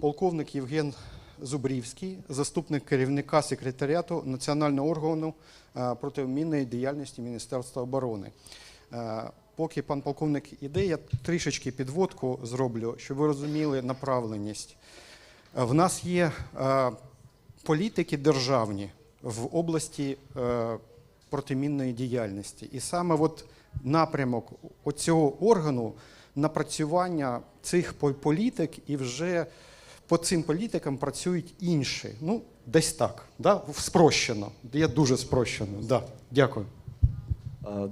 полковник Євген Зубрівський, заступник керівника секретаріату Національного органу е, протимінної діяльності Міністерства оборони. Е, Поки пан полковник іде, я трішечки підводку зроблю, щоб ви розуміли направленість. В нас є е, політики державні в області протимінної діяльності. І саме от напрямок оцього органу напрацювання цих політик і вже по цим політикам працюють інші. Ну, десь так, да? спрощено. Я дуже спрощено. Да. Дякую.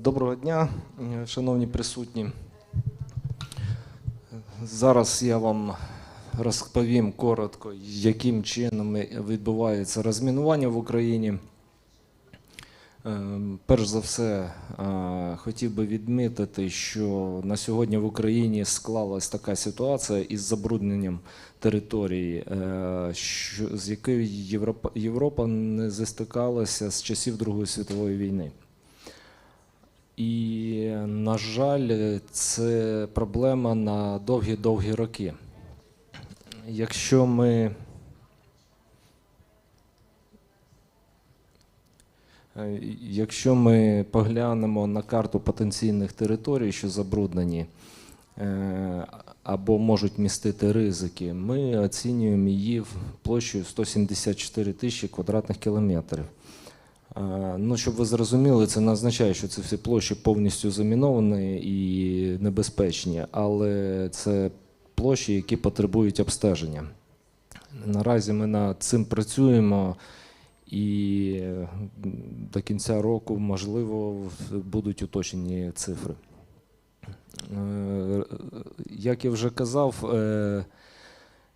Доброго дня, шановні присутні. Зараз я вам розповім коротко, яким чином відбувається розмінування в Україні. Е, Перш за все, е, хотів би відмітити, що на сьогодні в Україні склалась така ситуація із забрудненням території, е, з якою Європа не застикалася з часів Другої світової війни. І, на жаль, це проблема на довгі-довгі роки. Якщо ми Якщо ми поглянемо на карту потенційних територій, що забруднені е, або можуть містити ризики, ми оцінюємо її в площею 174 тисячі квадратних кілометрів. Е, Ну, щоб ви зрозуміли, це не означає, що ці всі площі повністю заміновані і небезпечні, але це площі, які потребують обстеження. Наразі ми над цим працюємо, і до кінця року, можливо, будуть уточнені цифри. Е, Як я вже казав, е,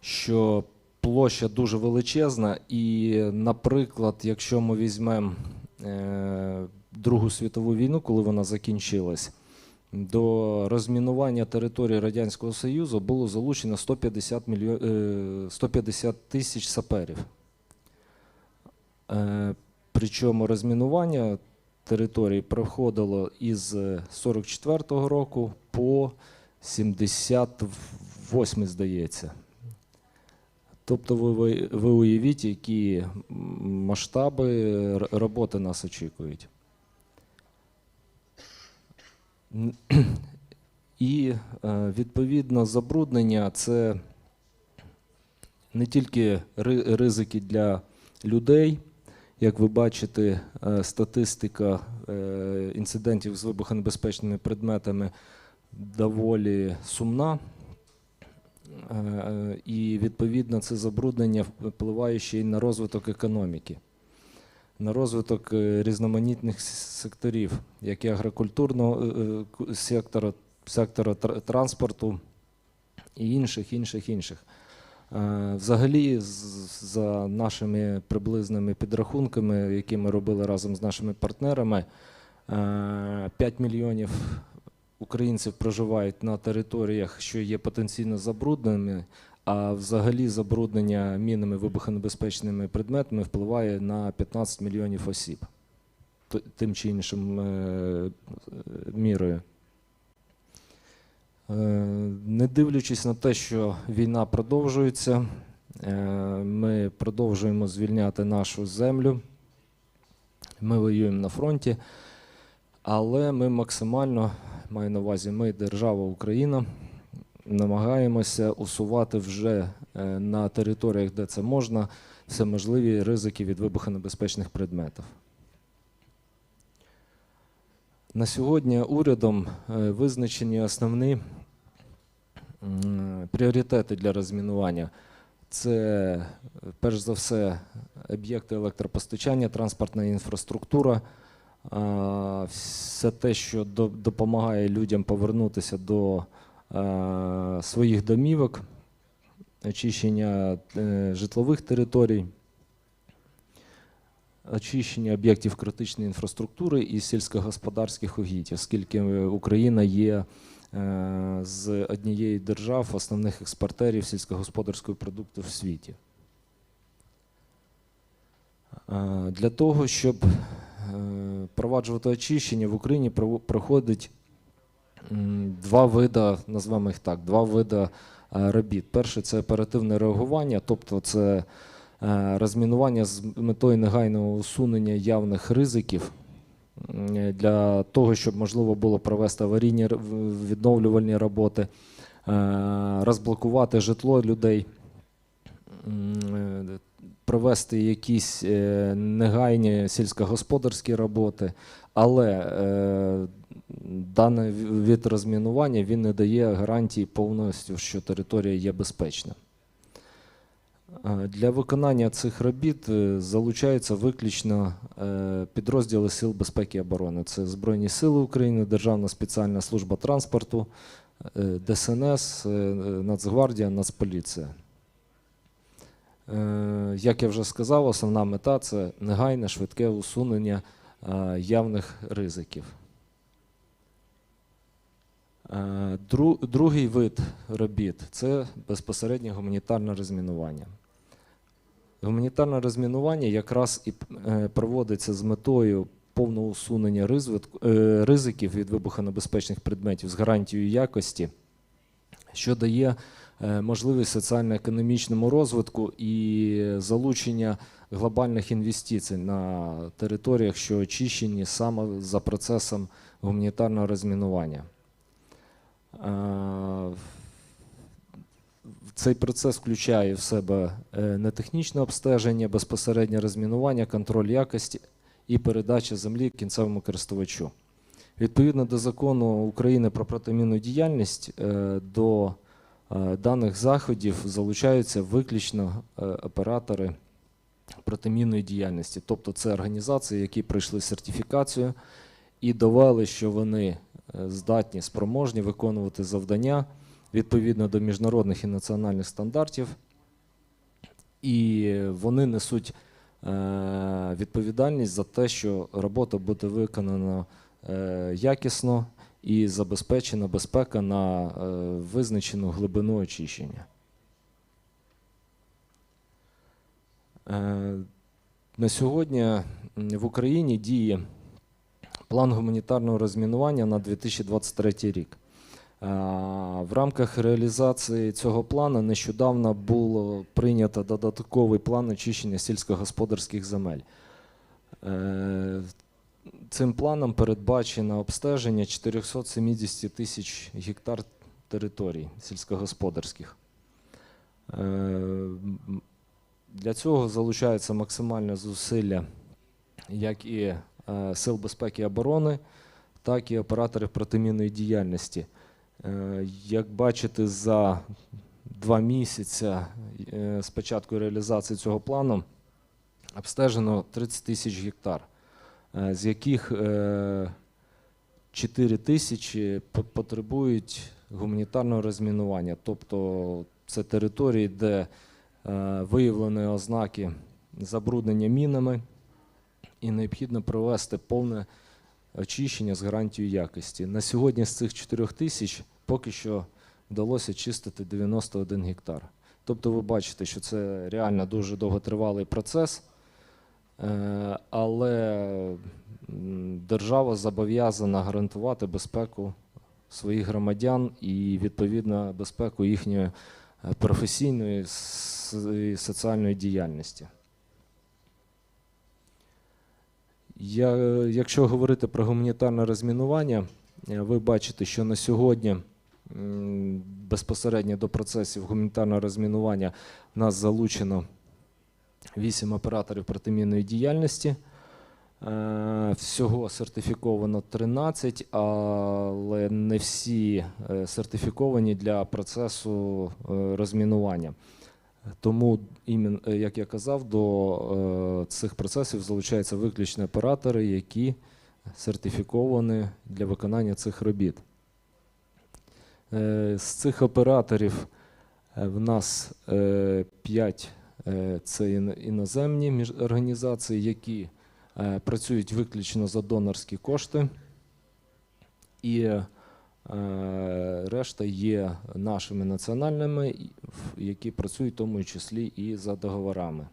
що площа дуже величезна, і, наприклад, якщо ми візьмемо е, Другу світову війну, коли вона закінчилась, до розмінування території Радянського Союзу було залучено 150, мільйон, е, 150 тисяч саперів. Е, Причому розмінування території проходило із 44-го року по 78, здається. Тобто ви, ви, ви уявіть, які масштаби роботи нас очікують. І е, відповідно забруднення це не тільки ризики для людей. Як ви бачите, е, статистика е, інцидентів з вибухонебезпечними предметами доволі сумна. Е, І відповідно це забруднення впливає ще й на розвиток економіки, на розвиток різноманітних секторів, як і агрокультурного ку- сектора, сектора транспорту і інших, інших, інших. Е, Взагалі, за нашими приблизними підрахунками, які ми робили разом з нашими партнерами, е, 5 мільйонів українців проживають на територіях, що є потенційно забрудненими, а взагалі забруднення мінами вибухонебезпечними предметами впливає на 15 мільйонів осіб тим чи іншим е, е, мірою. Е, Не дивлячись на те, що війна продовжується, е, ми продовжуємо звільняти нашу землю. Ми воюємо на фронті, але ми максимально, маю на увазі, ми, держава Україна, намагаємося усувати вже е, на територіях, де це можна, все можливі ризики від вибухонебезпечних предметів. На сьогодні урядом визначені основні пріоритети для розмінування. Це перш за все об'єкти електропостачання, транспортна інфраструктура, все те, що допомагає людям повернутися до е, своїх домівок, очищення е, житлових територій, очищення об'єктів критичної інфраструктури і сільськогосподарських угідь, оскільки е, Україна є з однієї держав основних експортерів сільськогосподарської продукту в світі. Е, Для того, щоб е, проваджувати очищення, в Україні проходить два вида, назвемо їх так, два вида е, робіт. Перше це оперативне реагування, тобто це е, розмінування з метою негайного усунення явних ризиків для того, щоб можливо було провести аварійні відновлювальні роботи, е, розблокувати житло людей, е, провести якісь е, негайні сільськогосподарські роботи, але е, даний від розмінування він не дає гарантії повністю, що територія є безпечна. Е, Для виконання цих робіт е, залучаються виключно е, підрозділи Сил безпеки і оборони. Це Збройні Сили України, Державна спеціальна служба транспорту, ДСНС, Нацгвардія, Нацполіція. Як я вже сказав, основна мета це негайне швидке усунення явних ризиків. Другий вид робіт це безпосереднє гуманітарне розмінування. Гуманітарне розмінування якраз і е, проводиться з метою повного усунення е, ризиків від вибухонебезпечних предметів з гарантією якості, що дає е, можливість соціально-економічному розвитку і залучення глобальних інвестицій на територіях, що очищені саме за процесом гуманітарного розмінування. Цей процес включає в себе е, нетехнічне обстеження, безпосереднє розмінування, контроль якості і передача землі кінцевому користувачу. Відповідно до закону України про протимінну діяльність, е, до е, даних заходів залучаються виключно оператори протимінної діяльності, тобто це організації, які пройшли сертифікацію і довели, що вони здатні, спроможні виконувати завдання відповідно до міжнародних і національних стандартів, і вони несуть е, відповідальність за те, що робота буде виконана е, якісно і забезпечена безпека на е, визначену глибину очищення. На сьогодні в Україні діє план гуманітарного розмінування на 2023 рік. Е, В рамках реалізації цього плану нещодавно було прийнято додатковий план очищення сільськогосподарських земель. Е, Цим планом передбачено обстеження 470 тисяч гектар територій сільськогосподарських. Е, Для цього залучаються максимальне зусилля як і Сил безпеки і оборони, так і операторів протимінної діяльності. Е, Як бачите, за два місяці е, з початку реалізації цього плану обстежено 30 тисяч гектар, е, з яких е, 4 тисячі потребують гуманітарного розмінування. Тобто це території, де е, виявлені ознаки забруднення мінами, і необхідно провести повне очищення з гарантією якості. На сьогодні з цих 4 тисяч поки що вдалося чистити 91 гектар. Тобто ви бачите, що це реально дуже довготривалий процес, е, але держава зобов'язана гарантувати безпеку своїх громадян і відповідно безпеку їхньої е, професійної і соціальної діяльності. Я, якщо говорити про гуманітарне розмінування, е, ви бачите, що на сьогодні безпосередньо до процесів гуманітарного розмінування нас залучено 8 операторів протимінної діяльності. Е, Всього сертифіковано 13, але не всі е, сертифіковані для процесу е, розмінування. Тому, як я казав, до цих процесів залучаються виключно оператори, які сертифіковані для виконання цих робіт. Е, З цих операторів е, в нас 5 це іноземні організації, які е, працюють виключно за донорські кошти. І е, решта є нашими національними, які працюють в тому числі і за договорами.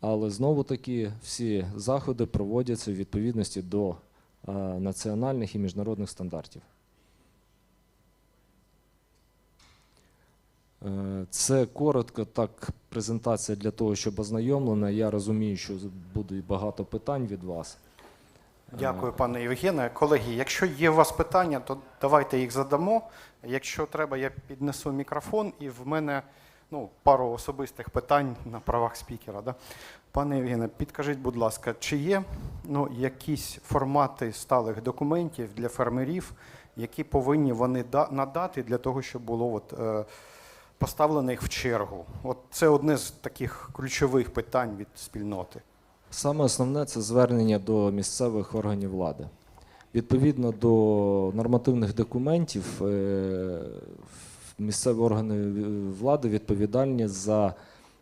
Але знову таки всі заходи проводяться у відповідності до е, національних і міжнародних стандартів. Це коротко, так, презентація для того, щоб ознайомлена. Я розумію, що буде багато питань від вас. Дякую, пане Євгене. Колеги, якщо є у вас питання, то давайте їх задамо. Якщо треба, я піднесу мікрофон, і в мене ну, пару особистих питань на правах спікера. Да? Пане Євгене, підкажіть, будь ласка, чи є ну, якісь формати сталих документів для фермерів, які повинні вони надати для того, щоб було от, поставлено їх в чергу? От це одне з таких ключових питань від спільноти. Саме основне це звернення до місцевих органів влади. Відповідно до нормативних документів, е, місцеві органи влади відповідальні за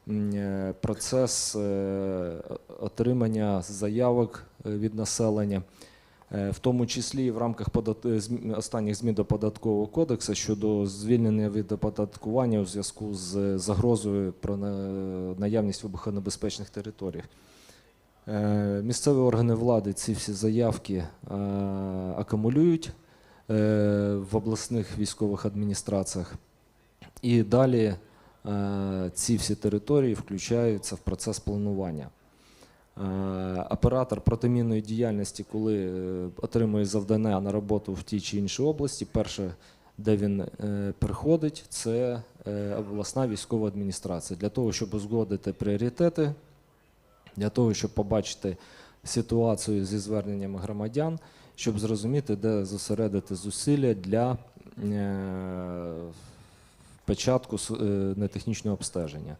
е, процес е, отримання заявок від населення, в тому числі і в рамках е, останніх змін до податкового кодексу щодо звільнення від оподаткування у зв'язку з загрозою про наявність вибухонебезпечних територій. Е, Місцеві органи влади ці всі заявки е, акумулюють е, в обласних військових адміністраціях, і далі е, ці всі території включаються в процес планування. Е, Оператор протимінної діяльності, коли е, отримує завдання на роботу в тій чи іншій області, перше, де він е, приходить, це обласна військова адміністрація для того, щоб узгодити пріоритети для того, щоб побачити ситуацію зі зверненнями громадян, щоб зрозуміти, де зосередити зусилля для початку нетехнічного обстеження.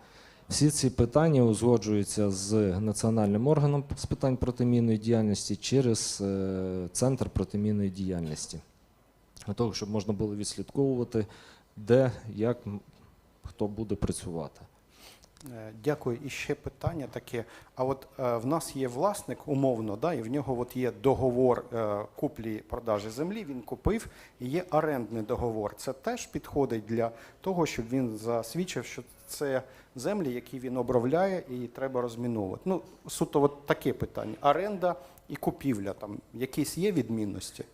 Всі ці питання узгоджуються з національним органом з питань протимінної діяльності через е, центр протимінної діяльності, для того, щоб можна було відслідковувати, де, як, хто буде працювати. Е, Дякую. І ще питання таке. А от е, в нас є власник умовно, да, і в нього от є договор е, куплі-продажі землі. Він купив і є орендний договор. Це теж підходить для того, щоб він засвідчив, що це землі, які він обробляє, і треба розміновувати. Ну суто, от таке питання: оренда і купівля. Там якісь є відмінності.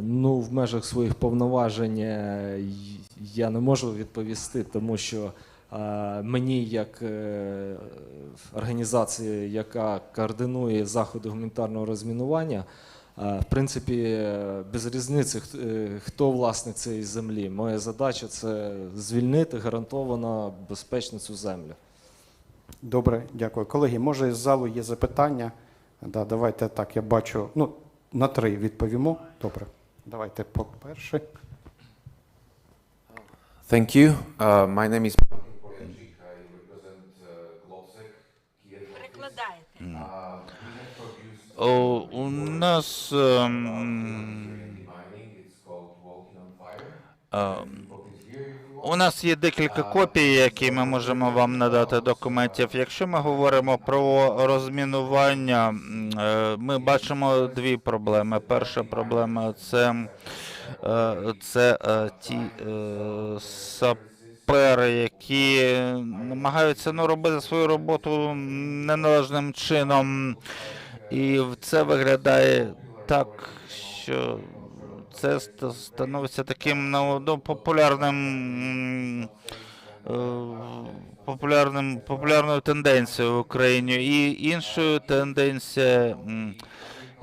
Ну, в межах своїх повноважень е, я не можу відповісти, тому що е, мені, як е, організації, яка координує заходи гуманітарного розмінування, е, в принципі, е, без різниці, е, хто власник цієї землі. Моя задача це звільнити гарантовано безпечно цю землю. Добре, дякую. Колеги, може з залу є запитання? Да, давайте так, я бачу. Ну, на три відповімо. Добре. Давайте по перше. Thank you. Uh, my name is. Uh. Перекладаєте. У нас ем, у нас є декілька копій, які ми можемо вам надати документів. Якщо ми говоримо про розмінування, е, ми бачимо дві проблеми. Перша проблема це, е, це е, ті сапери, які намагаються ну, робити свою роботу неналежним чином. І це виглядає так, що це ст- становиться таким ну, ну, популярним. е, Популярним, популярною тенденцією в Україні. І іншою тенденцією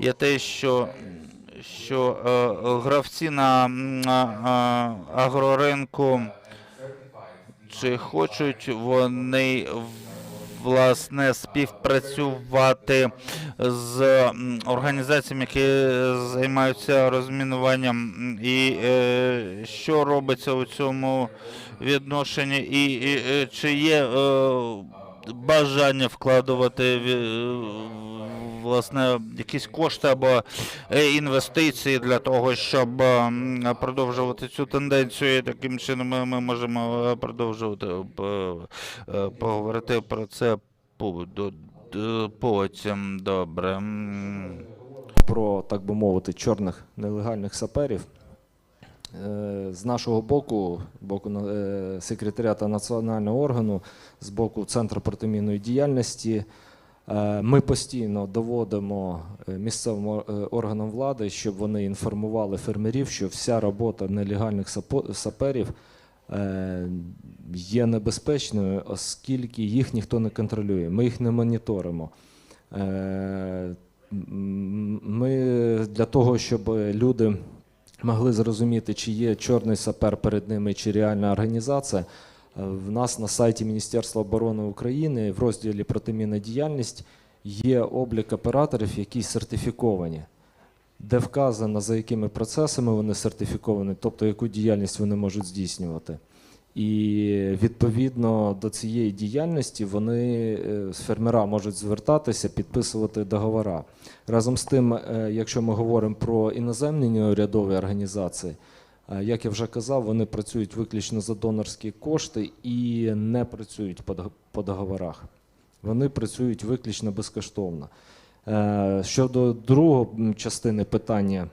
є те, що, що е, гравці на агроринку чи хочуть вони власне співпрацювати з організаціями, які займаються розмінуванням, і е, що робиться у цьому відношенні, і, і е, чи є е, бажання вкладувати ві- власне якісь кошти або е, інвестиції для того, щоб е, продовжувати цю тенденцію. І таким чином ми, ми можемо е, продовжувати е, е, поговорити про це потім. Добре. Про, так би мовити, чорних нелегальних саперів. Е, З нашого боку, боку е, секретаріата національного органу, з боку Центру протимінної діяльності, е, ми постійно доводимо е, місцевим е, органам влади, щоб вони інформували фермерів, що вся робота нелегальних саперів е, є небезпечною, оскільки їх ніхто не контролює. Ми їх не моніторимо. Е, Ми для того, щоб люди могли зрозуміти, чи є чорний сапер перед ними, чи реальна організація. Е, В нас на сайті Міністерства оборони України в розділі протимінна діяльність є облік операторів, які сертифіковані, де вказано, за якими процесами вони сертифіковані, тобто яку діяльність вони можуть здійснювати. І відповідно до цієї діяльності вони е, з фермера можуть звертатися, підписувати договори. Разом з тим, е, якщо ми говоримо про іноземні неурядові організації, як я вже казав, вони працюють виключно за донорські кошти і не працюють по договорах. Вони працюють виключно безкоштовно. Е, Щодо другої частини питання,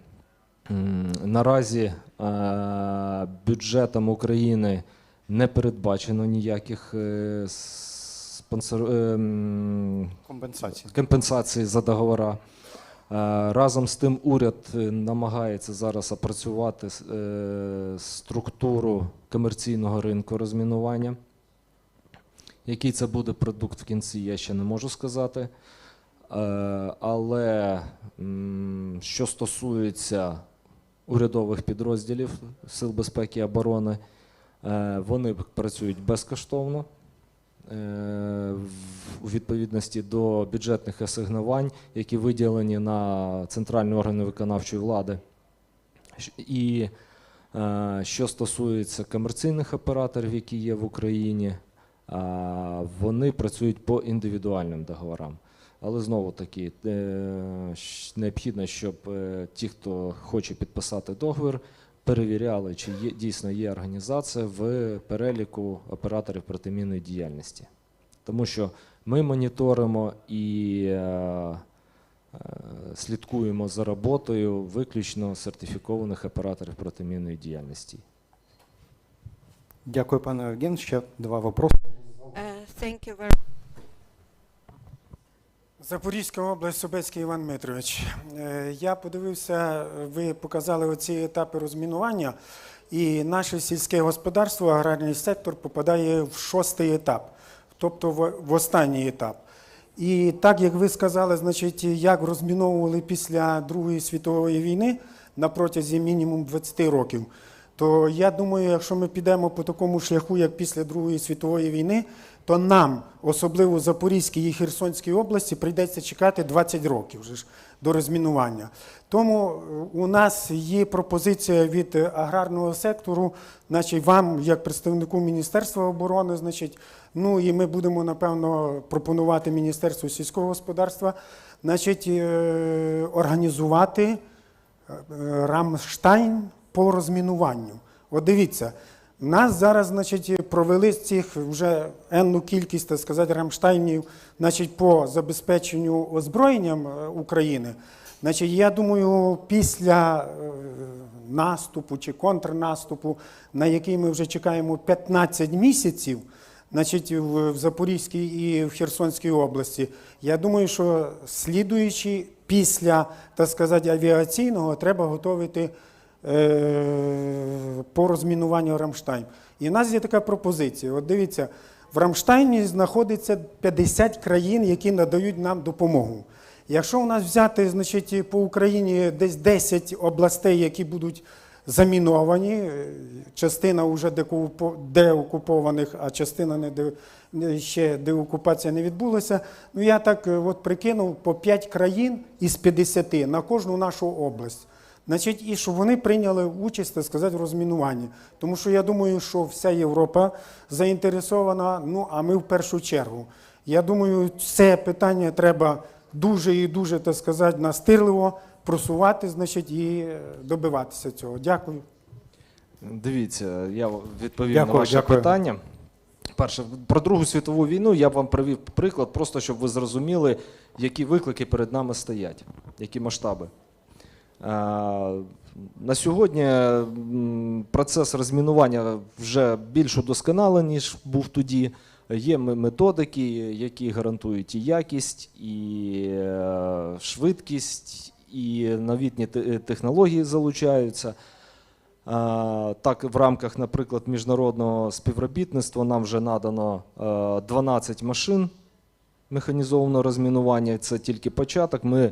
наразі е, бюджетом України не передбачено ніяких е, спонсор... м, Компенсації. компенсації за договора. Е, Разом з тим, уряд е, намагається зараз опрацювати е, структуру комерційного ринку розмінування. Який це буде продукт в кінці, я ще не можу сказати. Але що стосується урядових підрозділів Сил безпеки і оборони, вони працюють безкоштовно у відповідності до бюджетних асигнувань, які виділені на центральні органи виконавчої влади. І е, що стосується комерційних операторів, які є в Україні, вони працюють по індивідуальним договорам. Але знову таки е, необхідно, щоб е, ті, хто хоче підписати договір, перевіряли, чи є, дійсно є організація в переліку операторів протимінної діяльності. Тому що ми моніторимо і е, е, слідкуємо за роботою виключно сертифікованих операторів протимінної діяльності. Дякую, пане Евген. Ще два вопроси. Uh, Thank you very Запорізька область, Собецький Іван Дмитрович. Е, Я подивився, ви показали оці етапи розмінування, і наше сільське господарство, аграрний сектор попадає в шостий етап, тобто в останній етап. І так як ви сказали, значить, як розміновували після Другої світової війни на протязі мінімум 20 років, то я думаю, якщо ми підемо по такому шляху, як після Другої світової війни, то нам, особливо в Запорізькій і Херсонській області, прийдеться чекати 20 років вже ж до розмінування. Тому е, у нас є пропозиція від аграрного сектору, значить, вам, як представнику Міністерства оборони, значить, ну і ми будемо, напевно, пропонувати Міністерству сільського господарства, значить, е, організувати е, Рамштайн по розмінуванню. От дивіться, нас зараз, значить, провели з цих вже енну кількість, так сказати, Рамштайнів, значить, по забезпеченню озброєнням е, України. Значить, я думаю, після е, наступу чи контрнаступу, на який ми вже чекаємо 15 місяців, значить, в Запорізькій і в Херсонській області. Я думаю, що слідуючи після, так сказати, авіаційного, треба готувати по розмінуванню Рамштайн. І в нас є така пропозиція. От дивіться, в Рамштайні знаходиться 50 країн, які надають нам допомогу. Якщо у нас взяти, значить, по Україні десь 10 областей, які будуть заміновані, е, частина вже деокупованих, а частина не де, ще деокупація не відбулася. Ну я так е, от прикинув по 5 країн із 50 на кожну нашу область. Значить, і щоб вони прийняли участь, так сказати, в розмінуванні. Тому що я думаю, що вся Європа заінтересована, ну а ми в першу чергу. Я думаю, це питання треба дуже і дуже, так сказати, настирливо просувати, значить, і е, добиватися цього. Дякую. Дивіться, я відповім Дякую, на ваше дякую. питання. Перше, про Другу світову війну я вам привів приклад, просто щоб ви зрозуміли, які виклики перед нами стоять, які масштаби. Е, На сьогодні процес розмінування вже більш удосконалений, ніж був тоді. Є методики, які гарантують і якість, і е, швидкість, і новітні технології залучаються. Так, в рамках, наприклад, міжнародного співробітництва нам вже надано е, 12 машин механізованого розмінування. Це тільки початок. Ми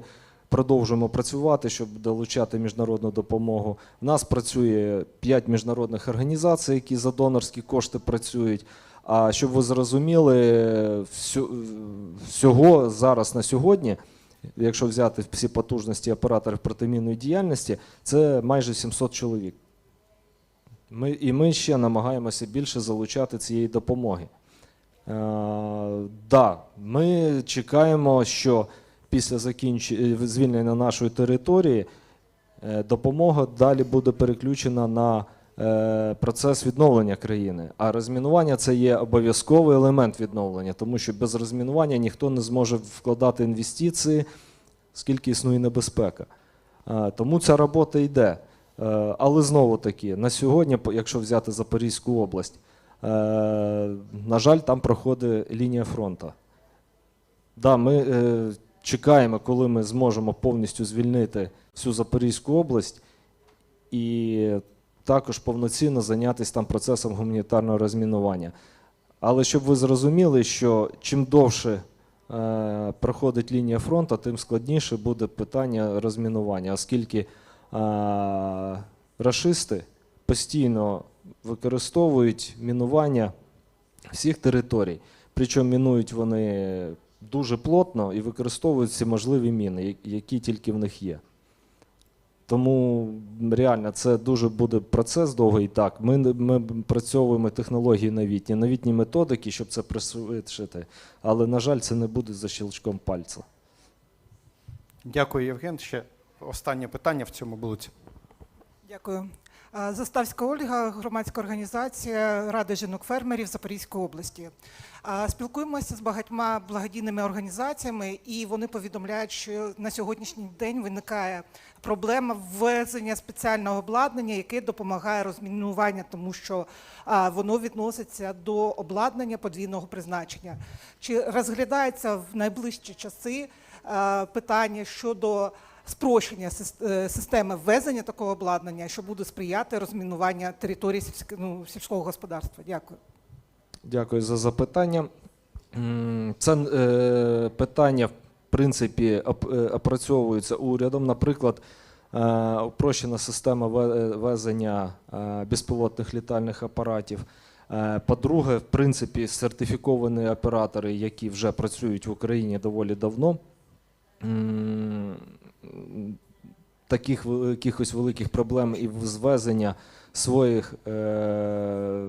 продовжуємо працювати, щоб долучати міжнародну допомогу. У нас працює 5 міжнародних організацій, які за донорські кошти працюють. А щоб ви зрозуміли, всього зараз на сьогодні, якщо взяти всі потужності операторів протимінної діяльності, це майже 700 чоловік. Ми, і ми ще намагаємося більше залучати цієї допомоги. Е, да, ми чекаємо, що після закінч... звільнення нашої території е, допомога далі буде переключена на е, процес відновлення країни. А розмінування це є обов'язковий елемент відновлення, тому що без розмінування ніхто не зможе вкладати інвестиції, скільки існує небезпека. Е, Тому ця робота йде. Але знову таки, на сьогодні, якщо взяти Запорізьку область, на жаль, там проходить лінія фронту. Да, ми чекаємо, коли ми зможемо повністю звільнити всю Запорізьку область і також повноцінно зайнятися там процесом гуманітарного розмінування. Але щоб ви зрозуміли, що чим довше е, проходить лінія фронту, тим складніше буде питання розмінування, оскільки е, рашисти постійно використовують мінування всіх територій. Причому мінують вони дуже плотно і використовують всі можливі міни, які тільки в них є. Тому реально це дуже буде процес довгий. Так, ми, ми працьовуємо технології новітні, новітні методики, щоб це пришвидшити. Але, на жаль, це не буде за щелчком пальця. Дякую, Євген. Ще останнє питання в цьому блоці. Дякую. Заставська Ольга, громадська організація Рада жінок-фермерів Запорізької області. Спілкуємося з багатьма благодійними організаціями, і вони повідомляють, що на сьогоднішній день виникає проблема ввезення спеціального обладнання, яке допомагає розмінуванню, тому що воно відноситься до обладнання подвійного призначення. Чи розглядається в найближчі часи питання щодо спрощення е, системи ввезення такого обладнання, що буде сприяти розмінуванню території ну, сільського господарства. Дякую. Дякую за запитання. Це е, питання, в принципі, е, опрацьовується урядом. Наприклад, е, упрощена система ве- везення е, безпілотних літальних апаратів. Е, По-друге, в принципі, сертифіковані оператори, які вже працюють в Україні доволі давно. Таких якихось великих проблем і в звезення своїх е,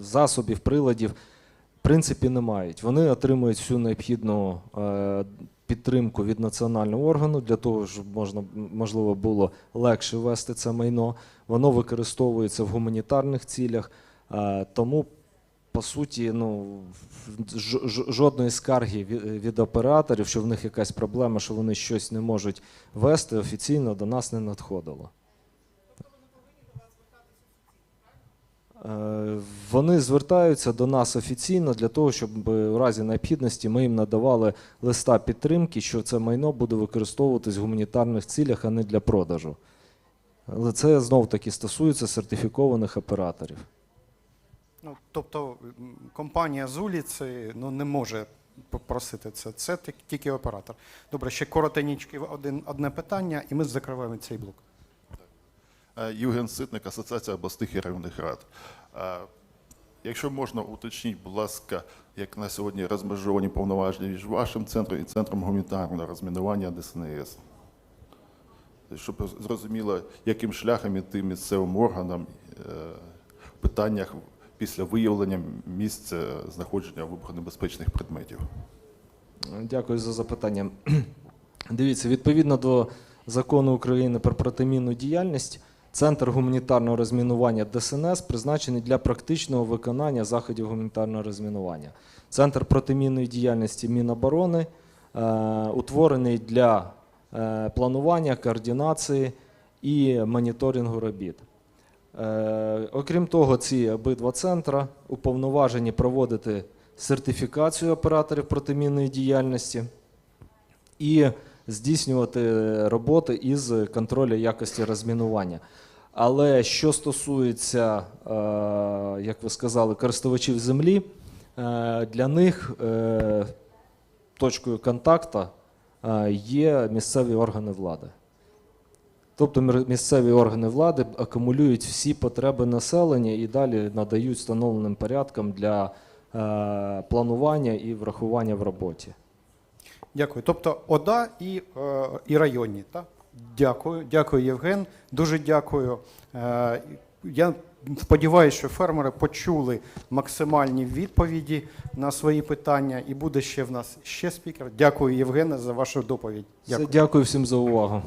засобів, приладів, в принципі, не мають. Вони отримують всю необхідну е, підтримку від національного органу для того, щоб можна можливо було легше вести це майно. Воно використовується в гуманітарних цілях. Е, тому, по суті, ну, жодної скарги від, операторів, що в них якась проблема, що вони щось не можуть вести, офіційно до нас не надходило. Е, Вони звертаються до нас офіційно для того, щоб е, у разі необхідності ми їм надавали листа підтримки, що це майно буде використовуватись в гуманітарних цілях, а не для продажу. Але це знов таки стосується сертифікованих операторів. Ну, тобто компанія з вулиці ну, не може попросити це. Це тільки оператор. Добре, ще коротенічки один, одне питання, і ми закриваємо цей блок. Е, Євген Ситник, Асоціація обласних і районних рад. Е, Якщо можна, уточніть, будь ласка, як на сьогодні розмежовані повноваження між вашим центром і центром гуманітарного розмінування ДСНС. Щоб зрозуміло, яким шляхом іти місцевим органам е, в питаннях після виявлення місця знаходження вибухонебезпечних предметів. Дякую за запитання. Дивіться, відповідно до закону України про протимінну діяльність, Центр гуманітарного розмінування ДСНС призначений для практичного виконання заходів гуманітарного розмінування. Центр протимінної діяльності Міноборони е, утворений для е, планування, координації і моніторингу робіт. Е, окрім того, ці обидва центра уповноважені проводити сертифікацію операторів протимінної діяльності і здійснювати роботи із контролю якості розмінування. Але що стосується, е, як ви сказали, користувачів землі, е, для них точкою контакту є місцеві органи влади. Тобто місцеві органи влади акумулюють всі потреби населення і далі надають встановленим порядком для е, планування і врахування в роботі. Дякую. Тобто ОДА і, е, і районні. Так? Дякую, дякую, Євген. Дуже дякую. Е, я сподіваюся, що фермери почули максимальні відповіді на свої питання, і буде ще в нас ще спікер. Дякую, Євгене, за вашу доповідь. Все, Дякую. дякую всім за увагу.